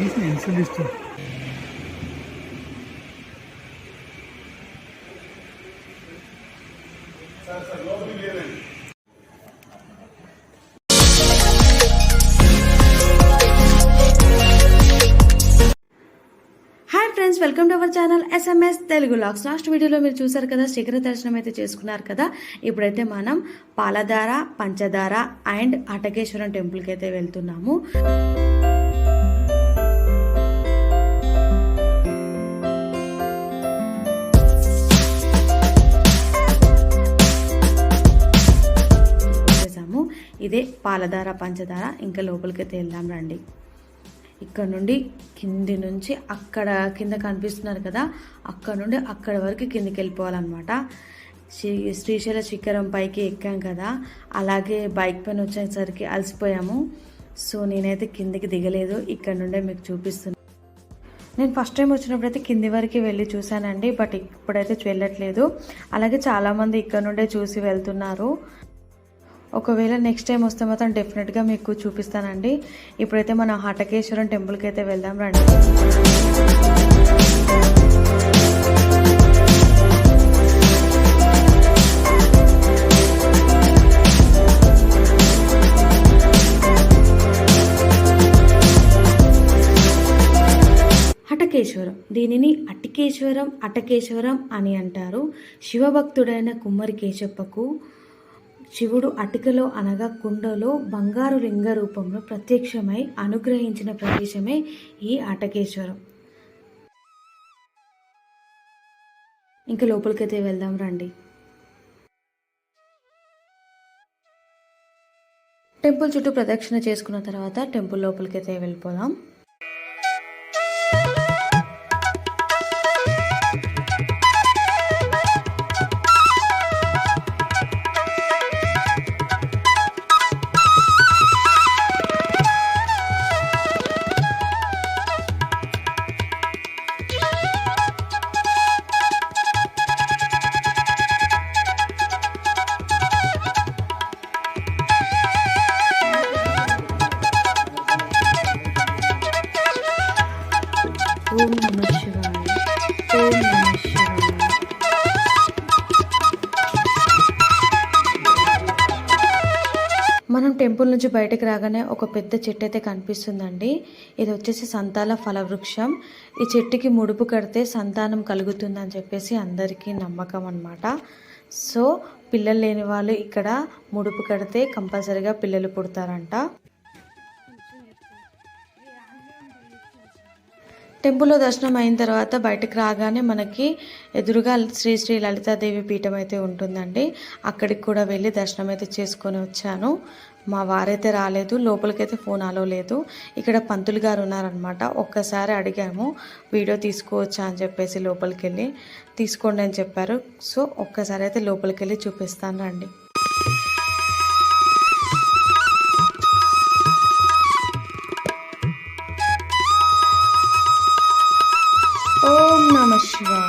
తీసిన insulin hi friends welcome to our channel SMS Telugu lakhs last వీడియోలో మీరు చూసారు కదా శిఖర దర్శనం అయితే చేసుకున్నారు కదా. ఇప్పుడైతే మనం పాలధార పంచదార అండ్ అటకేశ్వరం టెంపుల్కి అయితే వెళ్తున్నాము. ఇదే పాలధార పంచదార ఇంకా లోపలికి వెళ్దాం రండి. ఇక్కడ నుండి కింది నుంచి అక్కడ కింద కనిపిస్తున్నారు కదా అక్కడ నుండి అక్కడ వరకు కిందికి వెళ్ళిపోవాలన్నమాట. శ్రీ శ్రీశైల శిఖరం పైకి ఎక్కాం కదా అలాగే బైక్ పైన వచ్చేసరికి అలసిపోయాము. సో నేనైతే కిందికి దిగలేదు ఇక్కడ నుండే మీకు చూపిస్తున్నాను నేను ఫస్ట్ టైం వచ్చినప్పుడైతే కింది వరకు వెళ్ళి చూశానండి బట్ ఇప్పుడైతే వెళ్ళట్లేదు. అలాగే చాలామంది ఇక్కడ నుండే చూసి వెళ్తున్నారు. ఒకవేళ నెక్స్ట్ టైం వస్తే మాత్రం డెఫినెట్గా మీకు చూపిస్తానండి. ఇప్పుడైతే మన హటకేశ్వరం టెంపుల్కి అయితే వెళ్దాం రండి. హటకేశ్వరం దీనిని అటికేశ్వరం అటకేశ్వరం అని అంటారు. శివభక్తుడైన కుమ్మరి కేశప్పకు శివుడు అటికలో అనగా కుండలో బంగారు లింగ రూపంలో ప్రత్యక్షమై అనుగ్రహించిన ప్రదేశమే ఈ అటకేశ్వరం ఇంకా లోపలికైతే వెళ్దాం రండి. టెంపుల్ చుట్టూ ప్రదక్షిణ చేసుకున్న తర్వాత టెంపుల్ లోపలికైతే వెళ్ళిపోదాం. ఓం నమ శివాయ ఓం నమ శివాయ మనం టెంపుల్ నుంచి బయటకు రాగానే ఒక పెద్ద చెట్టు అయితే కనిపిస్తుందండి. ఇది వచ్చేసి సంతాల ఫలవృక్షం. ఈ చెట్టుకి ముడుపు కడితే సంతానం కలుగుతుందని చెప్పేసి అందరికీ నమ్మకం అన్నమాట. సో పిల్లలు లేని వాళ్ళు ఇక్కడ ముడుపు కడితే కంపల్సరీగా పిల్లలు పుడతారంట. టెంపుల్లో దర్శనం అయిన తర్వాత బయటకు రాగానే మనకి ఎదురుగా శ్రీ శ్రీ లలితాదేవి పీఠం అయితే ఉంటుందండి. అక్కడికి కూడా వెళ్ళి దర్శనం అయితే చేసుకొని వచ్చాను. మా వారైతే రాలేదు లోపలికైతే ఫోన్ అలో లేదు. ఇక్కడ పంతులు గారు ఉన్నారనమాట ఒక్కసారి అడిగాము వీడియో తీసుకోవచ్చా? అని చెప్పేసి లోపలికి వెళ్ళి తీసుకోండి అని చెప్పారు. సో ఒక్కసారి అయితే లోపలికి వెళ్ళి చూపిస్తాను రండి. శివాయ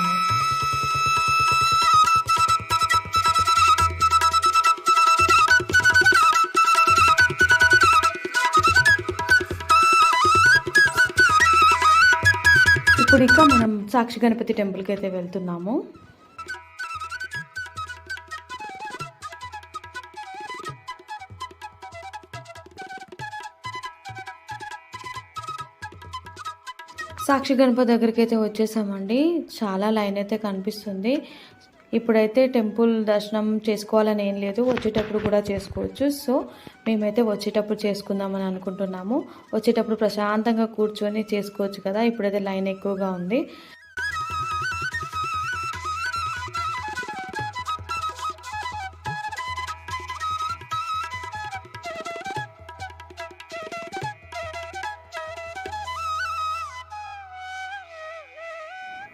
ఇప్పుడు ఇంకా మనం సాక్షి గణపతి టెంపుల్కి అయితే వెళ్తున్నాము. సాక్షి గణపతి దగ్గరికి అయితే వచ్చేసామండి. చాలా లైన్ అయితే కనిపిస్తుంది. ఇప్పుడైతే టెంపుల్ దర్శనం చేసుకోవాలని ఏం లేదు. వచ్చేటప్పుడు కూడా చేసుకోవచ్చు. సో మేమైతే వచ్చేటప్పుడు చేసుకుందామని అనుకుంటున్నాము. వచ్చేటప్పుడు ప్రశాంతంగా కూర్చొని చేసుకోవచ్చు కదా. ఇప్పుడైతే లైన్ ఎక్కువగా ఉంది.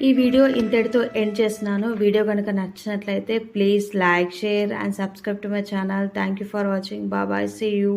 ఈ వీడియో ఇంతటితో ఎండ్ చేస్తున్నాను. వీడియో కనుక నచ్చినట్లయితే please like share and subscribe to my channel. Thank you for watching. బాబాయ్ సీ యూ.